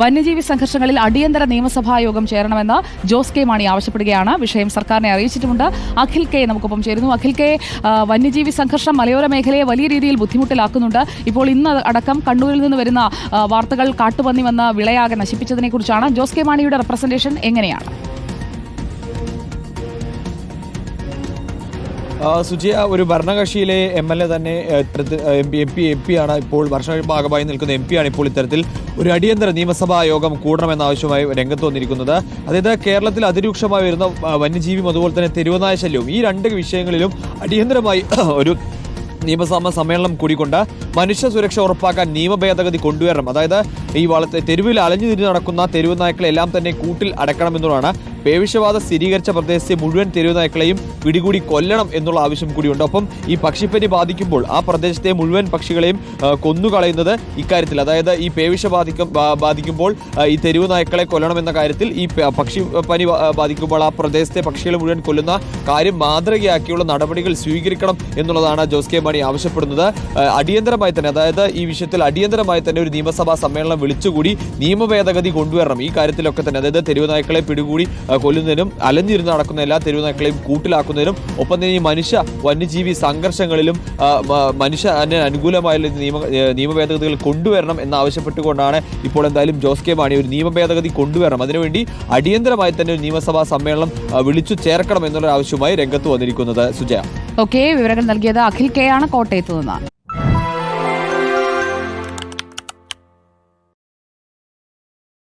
വന്യജീവി സംഘർഷങ്ങളിൽ അടിയന്തര നിയമസഭാ യോഗം ചേരണമെന്ന് ജോസ് കെ മാണി ആവശ്യപ്പെടുകയാണ്. വിഷയം സർക്കാരിനെ അറിയിച്ചിട്ടുമുണ്ട്. അഖിൽ കെ നമുക്കൊപ്പം ചേരുന്നു. അഖിൽ കെ വന്യജീവി സംഘർഷം മലയോര മേഖലയെ വലിയ രീതിയിൽ ബുദ്ധിമുട്ടിലാക്കുന്നുണ്ട്. ഇപ്പോൾ ഇന്ന് അടക്കം കണ്ണൂരിൽ നിന്ന് വരുന്ന വാർത്തകൾ കാട്ടുപന്നി വന്ന് വിളയാകെ നശിപ്പിച്ചതിനെക്കുറിച്ചാണ്. ജോസ് കെ മാണിയുടെ റെപ്രസെന്റേഷൻ എങ്ങനെയാണ്? സുജിയ ഒരു ഭരണകക്ഷിയിലെ എം എൽ എ തന്നെ M P M P M P ആണ് ഇപ്പോൾ വർഷ ഭാഗമായി നിൽക്കുന്ന എം ആണ് ഇപ്പോൾ ഇത്തരത്തിൽ ഒരു അടിയന്തര നിയമസഭാ യോഗം കൂടണമെന്ന ആവശ്യമായി രംഗത്ത് വന്നിരിക്കുന്നത്. അതായത് കേരളത്തിൽ അതിരൂക്ഷമായി വരുന്ന വന്യജീവിയും അതുപോലെ തന്നെ തെരുവനായ ശല്യവും ഈ രണ്ട് വിഷയങ്ങളിലും അടിയന്തരമായി ഒരു നിയമസഭാ സമ്മേളനം കൂടിക്കൊണ്ട് മനുഷ്യ സുരക്ഷ ഉറപ്പാക്കാൻ നിയമ ഭേദഗതി കൊണ്ടുവരണം. അതായത് ഈ വളത്തെ തെരുവിൽ അലഞ്ഞു തിരിഞ്ഞ് നടക്കുന്ന തെരുവ് നായ്ക്കളെല്ലാം തന്നെ കൂട്ടിൽ അടക്കണമെന്നുള്ളതാണ് പേവിഷബാധ സ്ഥിരീകരിച്ച പ്രദേശത്തെ മുഴുവൻ തെരുവ് നായ്ക്കളെയും പിടികൂടി കൊല്ലണം എന്നുള്ള ആവശ്യം കൂടിയുണ്ട്. ഒപ്പം ഈ പക്ഷിപ്പനി ബാധിക്കുമ്പോൾ ആ പ്രദേശത്തെ മുഴുവൻ പക്ഷികളെയും കൊന്നുകളയുന്നത് ഇക്കാര്യത്തിൽ അതായത് ഈ പേവിഷ ബാധിക്കും ബാധിക്കുമ്പോൾ ഈ തെരുവ് നായ്ക്കളെ കൊല്ലണമെന്ന കാര്യത്തിൽ ഈ പക്ഷി പനി ബാധിക്കുമ്പോൾ ആ പ്രദേശത്തെ പക്ഷികളെ മുഴുവൻ കൊല്ലുന്ന കാര്യം മാതൃകയാക്കിയുള്ള നടപടികൾ സ്വീകരിക്കണം എന്നുള്ളതാണ് ജോസ് കെ മാണി ആവശ്യപ്പെടുന്നത്. അടിയന്തരമായി തന്നെ അതായത് ഈ വിഷയത്തിൽ അടിയന്തരമായി തന്നെ ഒരു നിയമസഭാ സമ്മേളനം വിളിച്ചുകൂടി നിയമ ഭേദഗതി കൊണ്ടുവരണം ഈ കാര്യത്തിലൊക്കെ തന്നെ. അതായത് തെരുവ് നായ്ക്കളെ പിടികൂടി കൊല്ലുന്നതിനും അലഞ്ഞിരുന്ന് നടക്കുന്ന എല്ലാ തെരുവ് നായ്ക്കളെയും കൂട്ടിലാക്കുന്നതിനും ഒപ്പം തന്നെ ഈ മനുഷ്യ വന്യജീവി സംഘർഷങ്ങളിലും മനുഷ്യ അതിന് അനുകൂലമായ നിയമ നിയമ ഭേദഗതികൾ കൊണ്ടുവരണം എന്നാവശ്യപ്പെട്ടുകൊണ്ടാണ് ഇപ്പോൾ എന്തായാലും ജോസ് കെ മാണി ഒരു നിയമ ഭേദഗതി കൊണ്ടുവരണം. അതിനുവേണ്ടി അടിയന്തരമായി തന്നെ ഒരു നിയമസഭാ സമ്മേളനം വിളിച്ചു ചേർക്കണം എന്നുള്ള ആവശ്യവുമായി രംഗത്ത് വന്നിരിക്കുന്നത് സുജയ. ഓക്കെ വിവരങ്ങൾ നൽകിയത് അഖിൽ കെ ആണ്. കോട്ടയത്ത് നിന്ന്